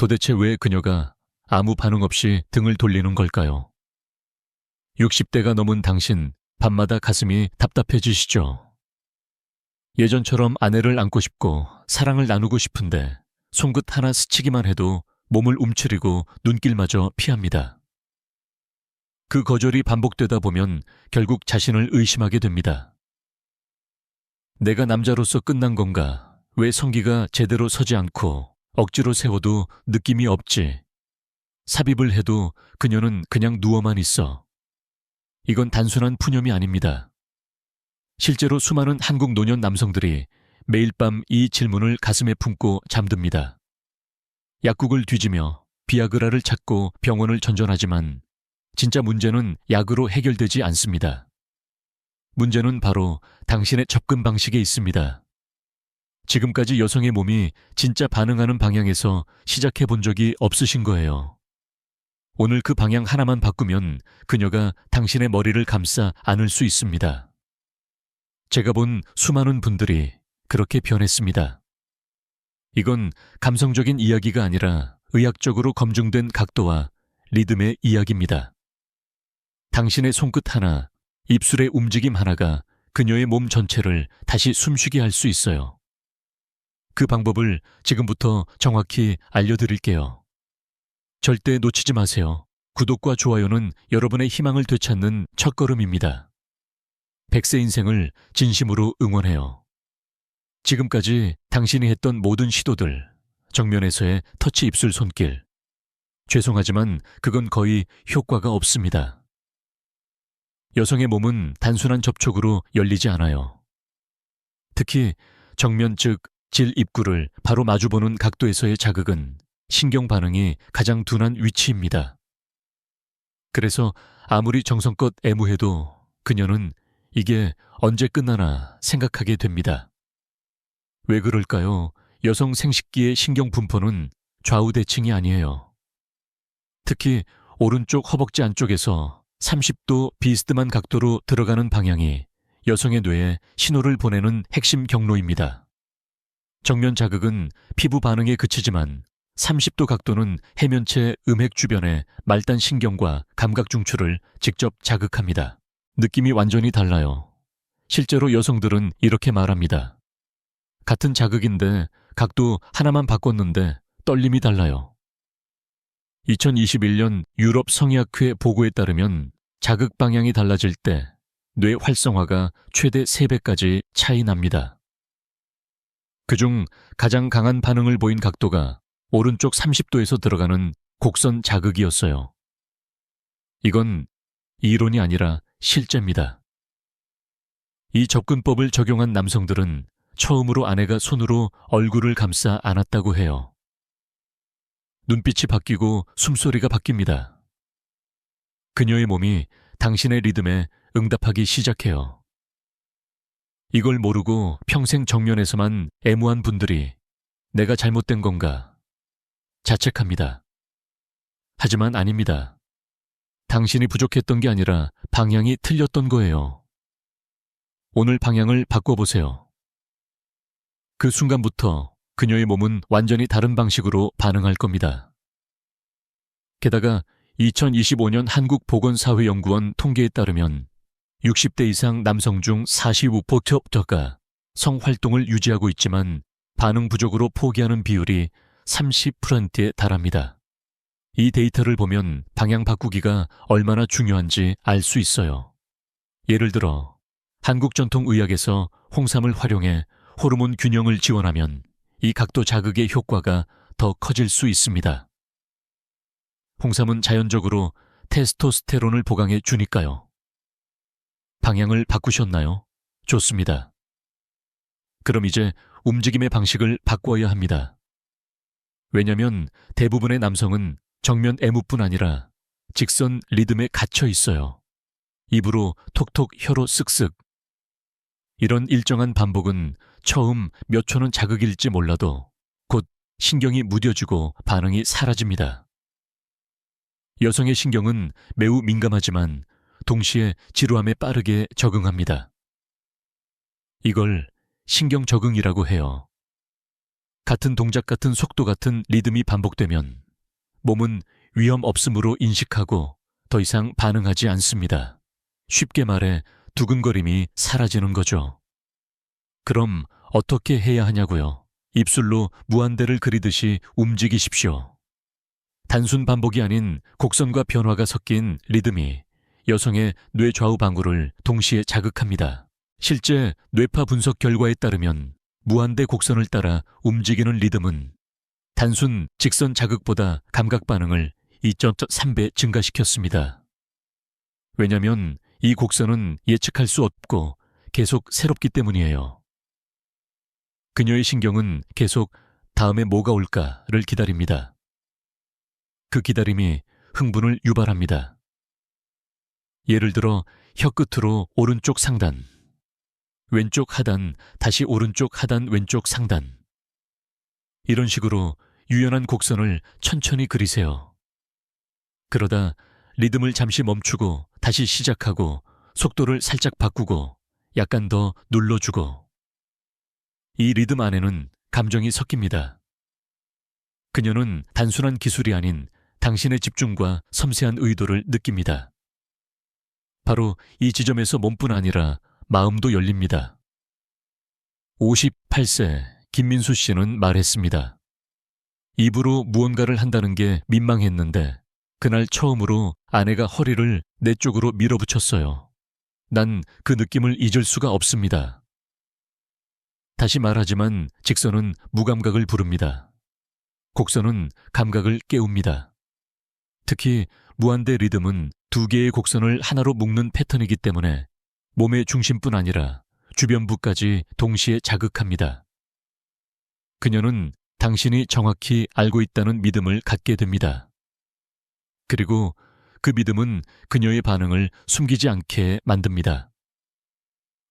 도대체 왜 그녀가 아무 반응 없이 등을 돌리는 걸까요? 60대가 넘은 당신, 밤마다 가슴이 답답해지시죠? 예전처럼 아내를 안고 싶고 사랑을 나누고 싶은데 손끝 하나 스치기만 해도 몸을 움츠리고 눈길마저 피합니다. 그 거절이 반복되다 보면 결국 자신을 의심하게 됩니다. 내가 남자로서 끝난 건가? 왜 성기가 제대로 서지 않고 억지로 세워도 느낌이 없지? 삽입을 해도 그녀는 그냥 누워만 있어. 이건 단순한 푸념이 아닙니다. 실제로 수많은 한국 노년 남성들이 매일 밤 이 질문을 가슴에 품고 잠듭니다. 약국을 뒤지며 비아그라를 찾고 병원을 전전하지만 진짜 문제는 약으로 해결되지 않습니다. 문제는 바로 당신의 접근 방식에 있습니다. 지금까지 여성의 몸이 진짜 반응하는 방향에서 시작해 본 적이 없으신 거예요. 오늘 그 방향 하나만 바꾸면 그녀가 당신의 머리를 감싸 안을 수 있습니다. 제가 본 수많은 분들이 그렇게 변했습니다. 이건 감성적인 이야기가 아니라 의학적으로 검증된 각도와 리듬의 이야기입니다. 당신의 손끝 하나, 입술의 움직임 하나가 그녀의 몸 전체를 다시 숨쉬게 할 수 있어요. 그 방법을 지금부터 정확히 알려드릴게요. 절대 놓치지 마세요. 구독과 좋아요는 여러분의 희망을 되찾는 첫걸음입니다. 백세 인생을 진심으로 응원해요. 지금까지 당신이 했던 모든 시도들, 정면에서의 터치 입술 손길. 죄송하지만 그건 거의 효과가 없습니다. 여성의 몸은 단순한 접촉으로 열리지 않아요. 특히 정면 즉 질 입구를 바로 마주보는 각도에서의 자극은 신경 반응이 가장 둔한 위치입니다. 그래서 아무리 정성껏 애무해도 그녀는 이게 언제 끝나나 생각하게 됩니다. 왜 그럴까요? 여성 생식기의 신경 분포는 좌우 대칭이 아니에요. 특히 오른쪽 허벅지 안쪽에서 30도 비스듬한 각도로 들어가는 방향이 여성의 뇌에 신호를 보내는 핵심 경로입니다. 정면 자극은 피부 반응에 그치지만 30도 각도는 해면체 음핵 주변의 말단 신경과 감각 중추를 직접 자극합니다. 느낌이 완전히 달라요. 실제로 여성들은 이렇게 말합니다. 같은 자극인데 각도 하나만 바꿨는데 떨림이 달라요. 2021년 유럽 성의학회 보고에 따르면 자극 방향이 달라질 때 뇌 활성화가 최대 3배까지 차이 납니다. 그중 가장 강한 반응을 보인 각도가 오른쪽 30도에서 들어가는 곡선 자극이었어요. 이건 이론이 아니라 실제입니다. 이 접근법을 적용한 남성들은 처음으로 아내가 손으로 얼굴을 감싸 안았다고 해요. 눈빛이 바뀌고 숨소리가 바뀝니다. 그녀의 몸이 당신의 리듬에 응답하기 시작해요. 이걸 모르고 평생 정면에서만 애무한 분들이 내가 잘못된 건가 자책합니다. 하지만 아닙니다. 당신이 부족했던 게 아니라 방향이 틀렸던 거예요. 오늘 방향을 바꿔보세요. 그 순간부터 그녀의 몸은 완전히 다른 방식으로 반응할 겁니다. 게다가 2025년 한국보건사회연구원 통계에 따르면 60대 이상 남성 중 45%가 성활동을 유지하고 있지만 반응 부족으로 포기하는 비율이 30%에 달합니다. 이 데이터를 보면 방향 바꾸기가 얼마나 중요한지 알 수 있어요. 예를 들어 한국 전통 의학에서 홍삼을 활용해 호르몬 균형을 지원하면 이 각도 자극의 효과가 더 커질 수 있습니다. 홍삼은 자연적으로 테스토스테론을 보강해 주니까요. 방향을 바꾸셨나요? 좋습니다. 그럼 이제 움직임의 방식을 바꿔야 합니다. 왜냐면 대부분의 남성은 정면 애무뿐 아니라 직선 리듬에 갇혀 있어요. 입으로 톡톡 혀로 쓱쓱. 이런 일정한 반복은 처음 몇 초는 자극일지 몰라도 곧 신경이 무뎌지고 반응이 사라집니다. 여성의 신경은 매우 민감하지만 동시에 지루함에 빠르게 적응합니다. 이걸 신경 적응이라고 해요. 같은 동작 같은 속도 같은 리듬이 반복되면 몸은 위험 없음으로 인식하고 더 이상 반응하지 않습니다. 쉽게 말해 두근거림이 사라지는 거죠. 그럼 어떻게 해야 하냐고요? 입술로 무한대를 그리듯이 움직이십시오. 단순 반복이 아닌 곡선과 변화가 섞인 리듬이 여성의 뇌 좌우 방구를 동시에 자극합니다. 실제 뇌파 분석 결과에 따르면 무한대 곡선을 따라 움직이는 리듬은 단순 직선 자극보다 감각 반응을 2.3배 증가시켰습니다. 왜냐하면 이 곡선은 예측할 수 없고 계속 새롭기 때문이에요. 그녀의 신경은 계속 다음에 뭐가 올까를 기다립니다. 그 기다림이 흥분을 유발합니다. 예를 들어 혀 끝으로 오른쪽 상단, 왼쪽 하단, 다시 오른쪽 하단, 왼쪽 상단. 이런 식으로 유연한 곡선을 천천히 그리세요. 그러다 리듬을 잠시 멈추고 다시 시작하고 속도를 살짝 바꾸고 약간 더 눌러주고. 이 리듬 안에는 감정이 섞입니다. 그녀는 단순한 기술이 아닌 당신의 집중과 섬세한 의도를 느낍니다. 바로 이 지점에서 몸뿐 아니라 마음도 열립니다. 58세 김민수 씨는 말했습니다. 입으로 무언가를 한다는 게 민망했는데 그날 처음으로 아내가 허리를 내 쪽으로 밀어붙였어요. 난 그 느낌을 잊을 수가 없습니다. 다시 말하지만 직선은 무감각을 부릅니다. 곡선은 감각을 깨웁니다. 특히 무한대 리듬은 두 개의 곡선을 하나로 묶는 패턴이기 때문에 몸의 중심뿐 아니라 주변부까지 동시에 자극합니다. 그녀는 당신이 정확히 알고 있다는 믿음을 갖게 됩니다. 그리고 그 믿음은 그녀의 반응을 숨기지 않게 만듭니다.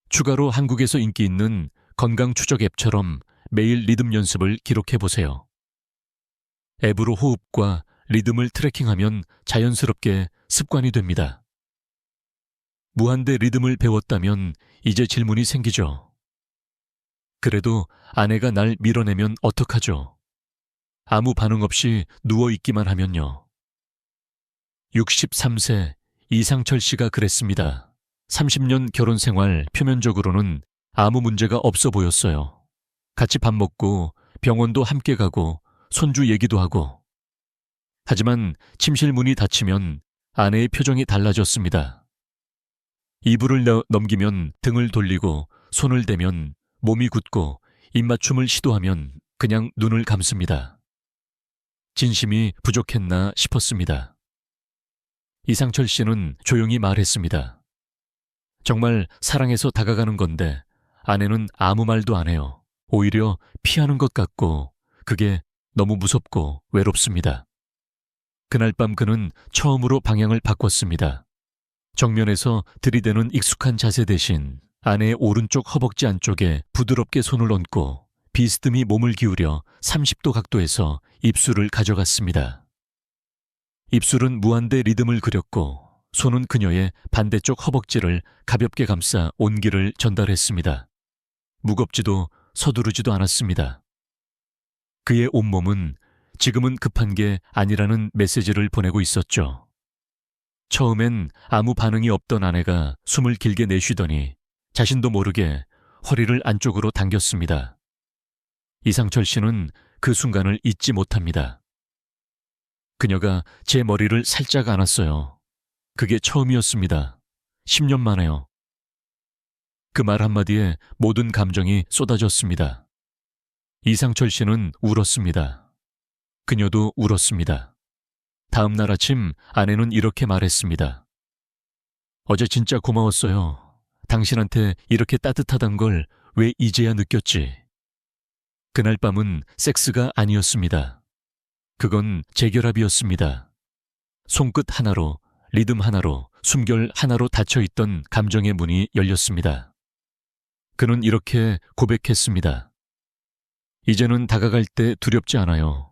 추가로 한국에서 인기 있는 건강 추적 앱처럼 매일 리듬 연습을 기록해 보세요. 앱으로 호흡과 리듬을 트래킹하면 자연스럽게 습관이 됩니다. 무한대 리듬을 배웠다면 이제 질문이 생기죠. 그래도 아내가 날 밀어내면 어떡하죠? 아무 반응 없이 누워있기만 하면요. 63세 이상철 씨가 그랬습니다. 30년 결혼 생활 표면적으로는 아무 문제가 없어 보였어요. 같이 밥 먹고 병원도 함께 가고 손주 얘기도 하고. 하지만 침실 문이 닫히면 아내의 표정이 달라졌습니다. 이불을 너- 넘기면 등을 돌리고 손을 대면 몸이 굳고 입맞춤을 시도하면 그냥 눈을 감습니다. 진심이 부족했나 싶었습니다. 이상철 씨는 조용히 말했습니다. 정말 사랑해서 다가가는 건데 아내는 아무 말도 안 해요. 오히려 피하는 것 같고 그게 너무 무섭고 외롭습니다. 그날 밤 그는 처음으로 방향을 바꿨습니다. 정면에서 들이대는 익숙한 자세 대신 아내의 오른쪽 허벅지 안쪽에 부드럽게 손을 얹고 비스듬히 몸을 기울여 30도 각도에서 입술을 가져갔습니다. 입술은 무한대 리듬을 그렸고 손은 그녀의 반대쪽 허벅지를 가볍게 감싸 온기를 전달했습니다. 무겁지도 서두르지도 않았습니다. 그의 온몸은 지금은 급한 게 아니라는 메시지를 보내고 있었죠. 처음엔 아무 반응이 없던 아내가 숨을 길게 내쉬더니 자신도 모르게 허리를 안쪽으로 당겼습니다. 이상철 씨는 그 순간을 잊지 못합니다. 그녀가 제 머리를 살짝 안았어요. 그게 처음이었습니다. 10년 만에요. 그 말 한마디에 모든 감정이 쏟아졌습니다. 이상철 씨는 울었습니다. 그녀도 울었습니다. 다음 날 아침 아내는 이렇게 말했습니다. 어제 진짜 고마웠어요. 당신한테 이렇게 따뜻하단 걸 왜 이제야 느꼈지? 그날 밤은 섹스가 아니었습니다. 그건 재결합이었습니다. 손끝 하나로, 리듬 하나로, 숨결 하나로 닫혀 있던 감정의 문이 열렸습니다. 그는 이렇게 고백했습니다. 이제는 다가갈 때 두렵지 않아요.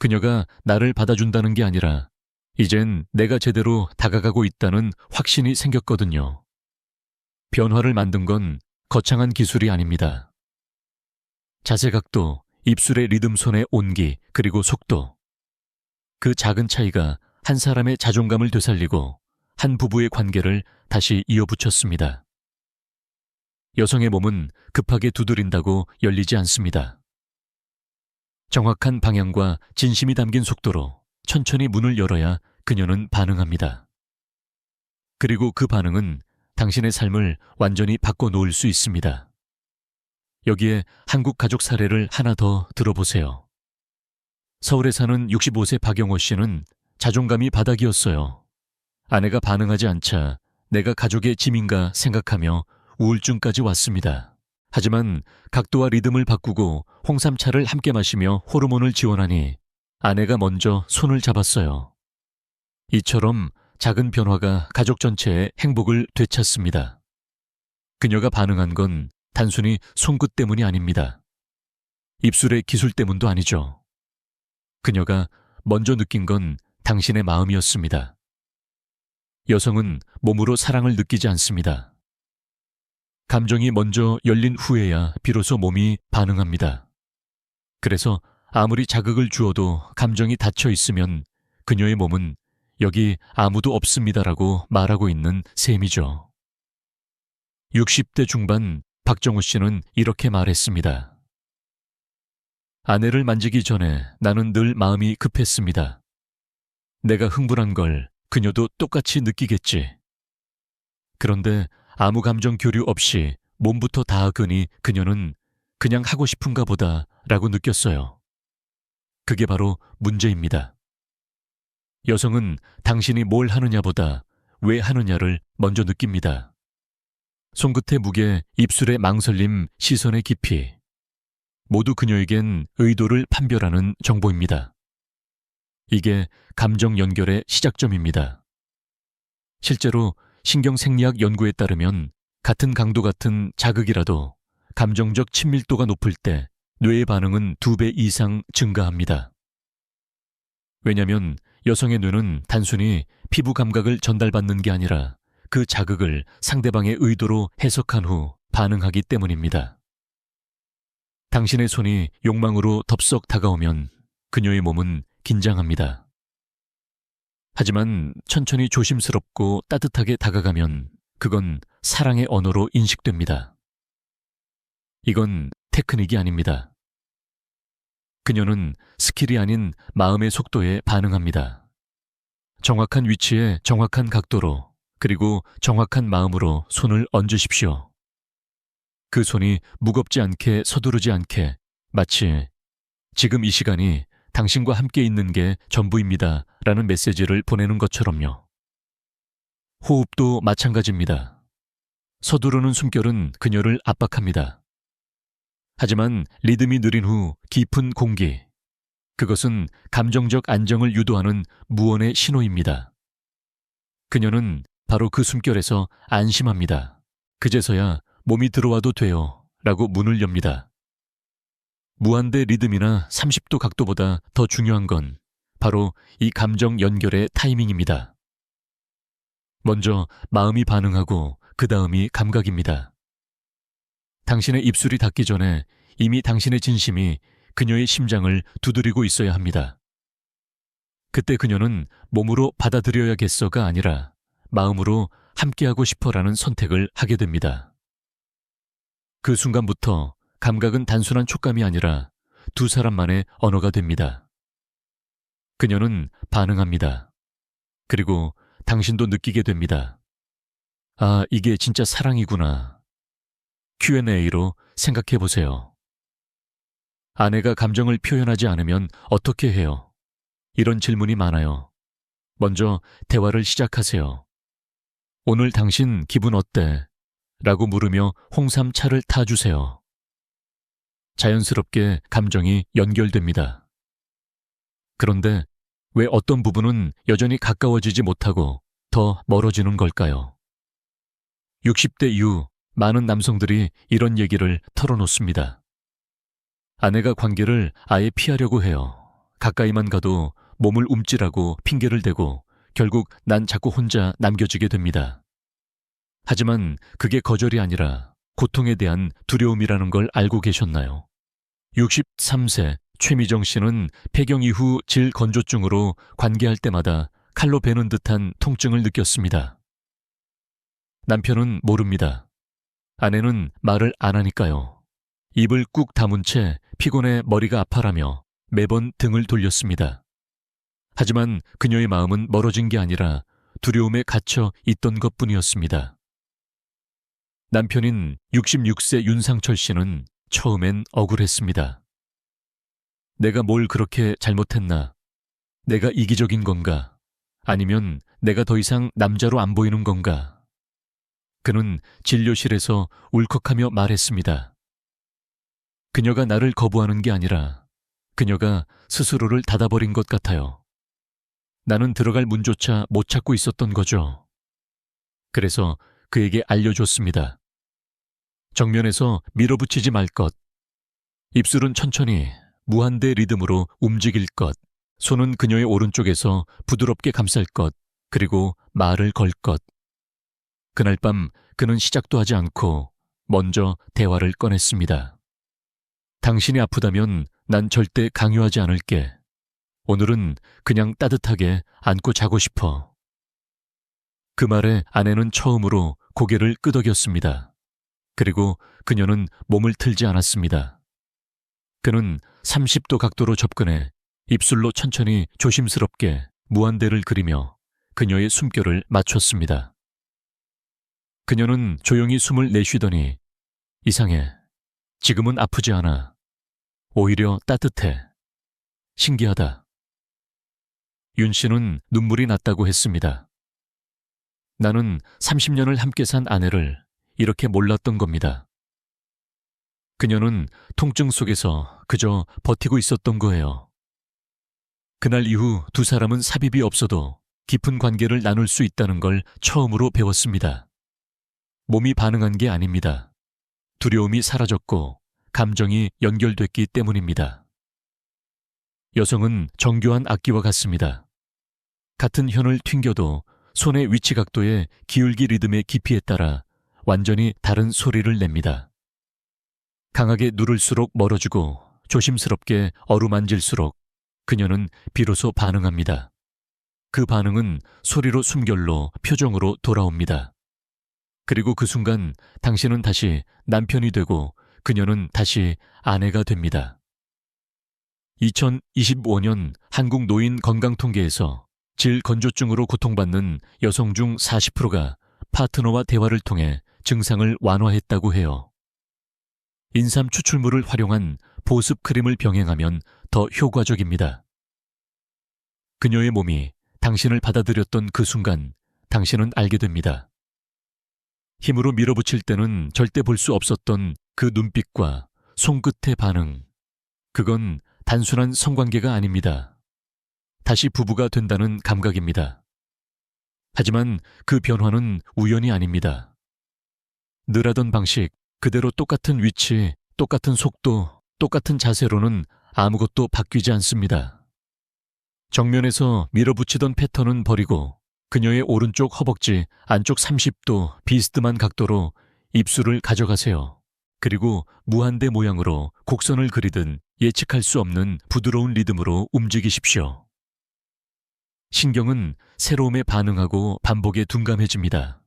그녀가 나를 받아준다는 게 아니라 이젠 내가 제대로 다가가고 있다는 확신이 생겼거든요. 변화를 만든 건 거창한 기술이 아닙니다. 자세 각도, 입술의 리듬 손의 온기, 그리고 속도. 그 작은 차이가 한 사람의 자존감을 되살리고 한 부부의 관계를 다시 이어붙였습니다. 여성의 몸은 급하게 두드린다고 열리지 않습니다. 정확한 방향과 진심이 담긴 속도로 천천히 문을 열어야 그녀는 반응합니다. 그리고 그 반응은 당신의 삶을 완전히 바꿔놓을 수 있습니다. 여기에 한국 가족 사례를 하나 더 들어보세요. 서울에 사는 65세 박영호 씨는 자존감이 바닥이었어요. 아내가 반응하지 않자 내가 가족의 짐인가 생각하며 우울증까지 왔습니다. 하지만 각도와 리듬을 바꾸고 홍삼차를 함께 마시며 호르몬을 지원하니 아내가 먼저 손을 잡았어요. 이처럼 작은 변화가 가족 전체의 행복을 되찾습니다. 그녀가 반응한 건 단순히 손끝 때문이 아닙니다. 입술의 기술 때문도 아니죠. 그녀가 먼저 느낀 건 당신의 마음이었습니다. 여성은 몸으로 사랑을 느끼지 않습니다. 감정이 먼저 열린 후에야 비로소 몸이 반응합니다. 그래서 아무리 자극을 주어도 감정이 닫혀 있으면 그녀의 몸은 여기 아무도 없습니다라고 말하고 있는 셈이죠. 60대 중반 박정우 씨는 이렇게 말했습니다. 아내를 만지기 전에 나는 늘 마음이 급했습니다. 내가 흥분한 걸 그녀도 똑같이 느끼겠지. 그런데 아무 감정 교류 없이 몸부터 닿으니 그녀는 그냥 하고 싶은가 보다 라고 느꼈어요. 그게 바로 문제입니다. 여성은 당신이 뭘 하느냐보다 왜 하느냐를 먼저 느낍니다. 손끝의 무게, 입술의 망설임, 시선의 깊이. 모두 그녀에겐 의도를 판별하는 정보입니다. 이게 감정 연결의 시작점입니다. 실제로 신경생리학 연구에 따르면 같은 강도 같은 자극이라도 감정적 친밀도가 높을 때 뇌의 반응은 두배 이상 증가합니다. 왜냐면 여성의 뇌는 단순히 피부 감각을 전달받는 게 아니라 그 자극을 상대방의 의도로 해석한 후 반응하기 때문입니다. 당신의 손이 욕망으로 덥석 다가오면 그녀의 몸은 긴장합니다. 하지만 천천히 조심스럽고 따뜻하게 다가가면 그건 사랑의 언어로 인식됩니다. 이건 테크닉이 아닙니다. 그녀는 스킬이 아닌 마음의 속도에 반응합니다. 정확한 위치에 정확한 각도로 그리고 정확한 마음으로 손을 얹으십시오. 그 손이 무겁지 않게 서두르지 않게 마치 지금 이 시간이 당신과 함께 있는 게 전부입니다. 라는 메시지를 보내는 것처럼요. 호흡도 마찬가지입니다. 서두르는 숨결은 그녀를 압박합니다. 하지만 리듬이 느린 후 깊은 공기. 그것은 감정적 안정을 유도하는 무언의 신호입니다. 그녀는 바로 그 숨결에서 안심합니다. 그제서야 몸이 들어와도 돼요. 라고 문을 엽니다. 무한대 리듬이나 30도 각도보다 더 중요한 건 바로 이 감정 연결의 타이밍입니다. 먼저 마음이 반응하고 그 다음이 감각입니다. 당신의 입술이 닿기 전에 이미 당신의 진심이 그녀의 심장을 두드리고 있어야 합니다. 그때 그녀는 몸으로 받아들여야겠어가 아니라 마음으로 함께하고 싶어라는 선택을 하게 됩니다. 그 순간부터 감각은 단순한 촉감이 아니라 두 사람만의 언어가 됩니다. 그녀는 반응합니다. 그리고 당신도 느끼게 됩니다. 아, 이게 진짜 사랑이구나. Q&A로 생각해 보세요. 아내가 감정을 표현하지 않으면 어떻게 해요? 이런 질문이 많아요. 먼저 대화를 시작하세요. 오늘 당신 기분 어때? 라고 물으며 홍삼 차를 타주세요. 자연스럽게 감정이 연결됩니다. 그런데 왜 어떤 부분은 여전히 가까워지지 못하고 더 멀어지는 걸까요? 60대 이후 많은 남성들이 이런 얘기를 털어놓습니다. 아내가 관계를 아예 피하려고 해요. 가까이만 가도 몸을 움찔하고 핑계를 대고 결국 난 자꾸 혼자 남겨지게 됩니다. 하지만 그게 거절이 아니라 고통에 대한 두려움이라는 걸 알고 계셨나요? 63세 최미정 씨는 폐경 이후 질 건조증으로 관계할 때마다 칼로 베는 듯한 통증을 느꼈습니다. 남편은 모릅니다. 아내는 말을 안 하니까요. 입을 꾹 다문 채 피곤해 머리가 아파라며 매번 등을 돌렸습니다. 하지만 그녀의 마음은 멀어진 게 아니라 두려움에 갇혀 있던 것 뿐이었습니다. 남편인 66세 윤상철 씨는 처음엔 억울했습니다. 내가 뭘 그렇게 잘못했나? 내가 이기적인 건가? 아니면 내가 더 이상 남자로 안 보이는 건가? 그는 진료실에서 울컥하며 말했습니다. 그녀가 나를 거부하는 게 아니라 그녀가 스스로를 닫아버린 것 같아요. 나는 들어갈 문조차 못 찾고 있었던 거죠. 그래서 그에게 알려줬습니다. 정면에서 밀어붙이지 말 것. 입술은 천천히 무한대 리듬으로 움직일 것. 손은 그녀의 오른쪽에서 부드럽게 감쌀 것. 그리고 말을 걸 것. 그날 밤 그는 시작도 하지 않고 먼저 대화를 꺼냈습니다. 당신이 아프다면 난 절대 강요하지 않을게. 오늘은 그냥 따뜻하게 안고 자고 싶어. 그 말에 아내는 처음으로 고개를 끄덕였습니다. 그리고 그녀는 몸을 틀지 않았습니다. 그는 30도 각도로 접근해 입술로 천천히 조심스럽게 무한대를 그리며 그녀의 숨결을 맞췄습니다. 그녀는 조용히 숨을 내쉬더니 이상해. 지금은 아프지 않아. 오히려 따뜻해. 신기하다. 윤 씨는 눈물이 났다고 했습니다. 나는 30년을 함께 산 아내를 이렇게 몰랐던 겁니다. 그녀는 통증 속에서 그저 버티고 있었던 거예요. 그날 이후 두 사람은 삽입이 없어도 깊은 관계를 나눌 수 있다는 걸 처음으로 배웠습니다. 몸이 반응한 게 아닙니다. 두려움이 사라졌고 감정이 연결됐기 때문입니다. 여성은 정교한 악기와 같습니다. 같은 현을 튕겨도 손의 위치 각도에 기울기 리듬의 깊이에 따라 완전히 다른 소리를 냅니다. 강하게 누를수록 멀어지고 조심스럽게 어루만질수록 그녀는 비로소 반응합니다. 그 반응은 소리로 숨결로 표정으로 돌아옵니다. 그리고 그 순간 당신은 다시 남편이 되고 그녀는 다시 아내가 됩니다. 2025년 한국 노인 건강 통계에서 질 건조증으로 고통받는 여성 중 40%가 파트너와 대화를 통해 증상을 완화했다고 해요. 인삼 추출물을 활용한 보습 크림을 병행하면 더 효과적입니다. 그녀의 몸이 당신을 받아들였던 그 순간 당신은 알게 됩니다. 힘으로 밀어붙일 때는 절대 볼 수 없었던 그 눈빛과 손끝의 반응. 그건 단순한 성관계가 아닙니다. 다시 부부가 된다는 감각입니다. 하지만 그 변화는 우연이 아닙니다. 늘 하던 방식, 그대로 똑같은 위치, 똑같은 속도, 똑같은 자세로는 아무것도 바뀌지 않습니다. 정면에서 밀어붙이던 패턴은 버리고 그녀의 오른쪽 허벅지 안쪽 30도 비스듬한 각도로 입술을 가져가세요. 그리고 무한대 모양으로 곡선을 그리든 예측할 수 없는 부드러운 리듬으로 움직이십시오. 신경은 새로움에 반응하고 반복에 둔감해집니다.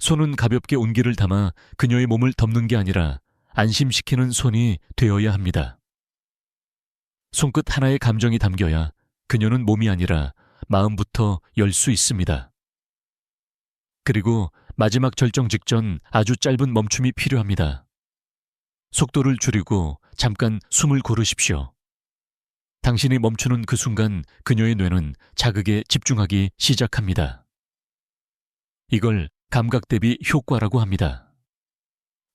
손은 가볍게 온기를 담아 그녀의 몸을 덮는 게 아니라 안심시키는 손이 되어야 합니다. 손끝 하나의 감정이 담겨야 그녀는 몸이 아니라 마음부터 열 수 있습니다. 그리고 마지막 절정 직전 아주 짧은 멈춤이 필요합니다. 속도를 줄이고 잠깐 숨을 고르십시오. 당신이 멈추는 그 순간 그녀의 뇌는 자극에 집중하기 시작합니다. 이걸 감각 대비 효과라고 합니다.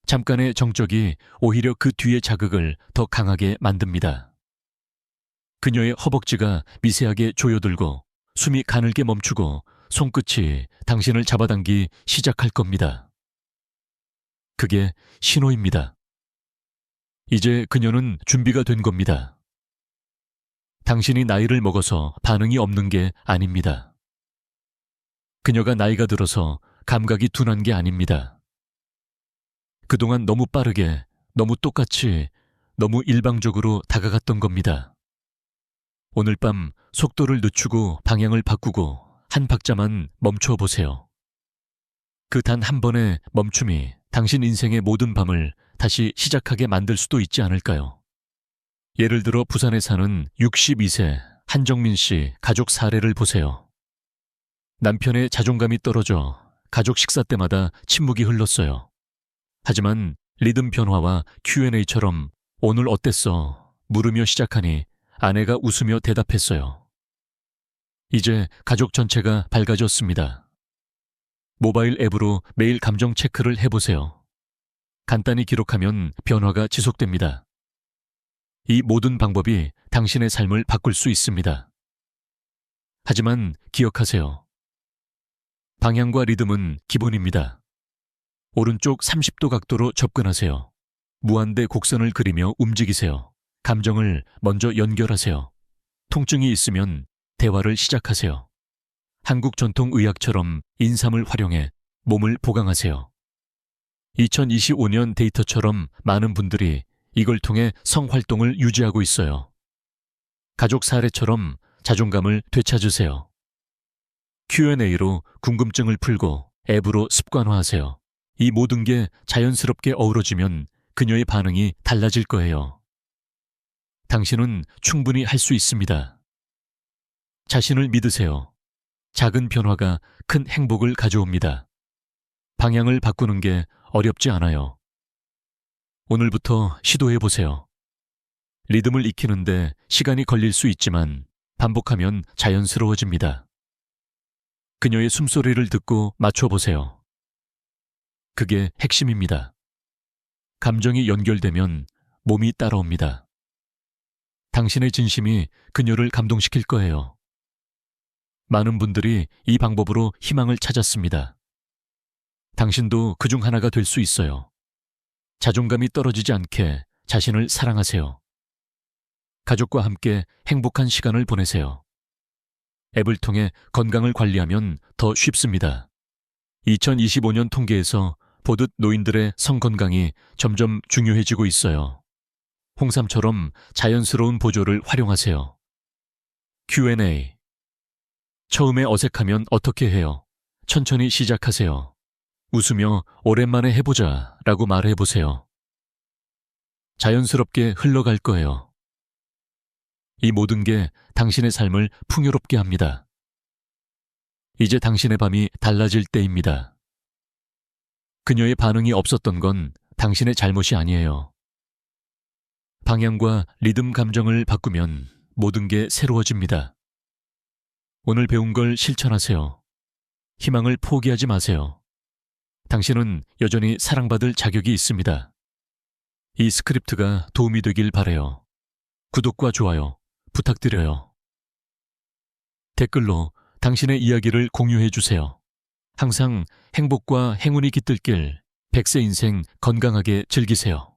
잠깐의 정적이 오히려 그 뒤의 자극을 더 강하게 만듭니다. 그녀의 허벅지가 미세하게 조여들고 숨이 가늘게 멈추고 손끝이 당신을 잡아당기 시작할 겁니다. 그게 신호입니다. 이제 그녀는 준비가 된 겁니다. 당신이 나이를 먹어서 반응이 없는 게 아닙니다. 그녀가 나이가 들어서 감각이 둔한 게 아닙니다. 그동안 너무 빠르게, 너무 똑같이, 너무 일방적으로 다가갔던 겁니다. 오늘 밤 속도를 늦추고 방향을 바꾸고 한 박자만 멈춰 보세요. 그 단 한 번의 멈춤이 당신 인생의 모든 밤을 다시 시작하게 만들 수도 있지 않을까요? 예를 들어 부산에 사는 62세 한정민 씨 가족 사례를 보세요. 남편의 자존감이 떨어져 가족 식사 때마다 침묵이 흘렀어요. 하지만 리듬 변화와 Q&A처럼 오늘 어땠어? 물으며 시작하니 아내가 웃으며 대답했어요. 이제 가족 전체가 밝아졌습니다. 모바일 앱으로 매일 감정 체크를 해보세요. 간단히 기록하면 변화가 지속됩니다. 이 모든 방법이 당신의 삶을 바꿀 수 있습니다. 하지만 기억하세요. 방향과 리듬은 기본입니다. 오른쪽 30도 각도로 접근하세요. 무한대 곡선을 그리며 움직이세요. 감정을 먼저 연결하세요. 통증이 있으면 대화를 시작하세요. 한국 전통 의학처럼 인삼을 활용해 몸을 보강하세요. 2025년 데이터처럼 많은 분들이 이걸 통해 성활동을 유지하고 있어요. 가족 사례처럼 자존감을 되찾으세요. Q&A로 궁금증을 풀고 앱으로 습관화하세요. 이 모든 게 자연스럽게 어우러지면 그녀의 반응이 달라질 거예요. 당신은 충분히 할 수 있습니다. 자신을 믿으세요. 작은 변화가 큰 행복을 가져옵니다. 방향을 바꾸는 게 어렵지 않아요. 오늘부터 시도해 보세요. 리듬을 익히는데 시간이 걸릴 수 있지만 반복하면 자연스러워집니다. 그녀의 숨소리를 듣고 맞춰보세요. 그게 핵심입니다. 감정이 연결되면 몸이 따라옵니다. 당신의 진심이 그녀를 감동시킬 거예요. 많은 분들이 이 방법으로 희망을 찾았습니다. 당신도 그 중 하나가 될 수 있어요. 자존감이 떨어지지 않게 자신을 사랑하세요. 가족과 함께 행복한 시간을 보내세요. 앱을 통해 건강을 관리하면 더 쉽습니다. 2025년 통계에서 보듯 노인들의 성 건강이 점점 중요해지고 있어요. 홍삼처럼 자연스러운 보조를 활용하세요. Q&A 처음에 어색하면 어떻게 해요? 천천히 시작하세요. 웃으며 오랜만에 해보자 라고 말해보세요. 자연스럽게 흘러갈 거예요. 이 모든 게 당신의 삶을 풍요롭게 합니다. 이제 당신의 밤이 달라질 때입니다. 그녀의 반응이 없었던 건 당신의 잘못이 아니에요. 방향과 리듬 감정을 바꾸면 모든 게 새로워집니다. 오늘 배운 걸 실천하세요. 희망을 포기하지 마세요. 당신은 여전히 사랑받을 자격이 있습니다. 이 스크립트가 도움이 되길 바래요. 구독과 좋아요 부탁드려요. 댓글로 당신의 이야기를 공유해 주세요. 항상 행복과 행운이 깃들길 백세 인생 건강하게 즐기세요.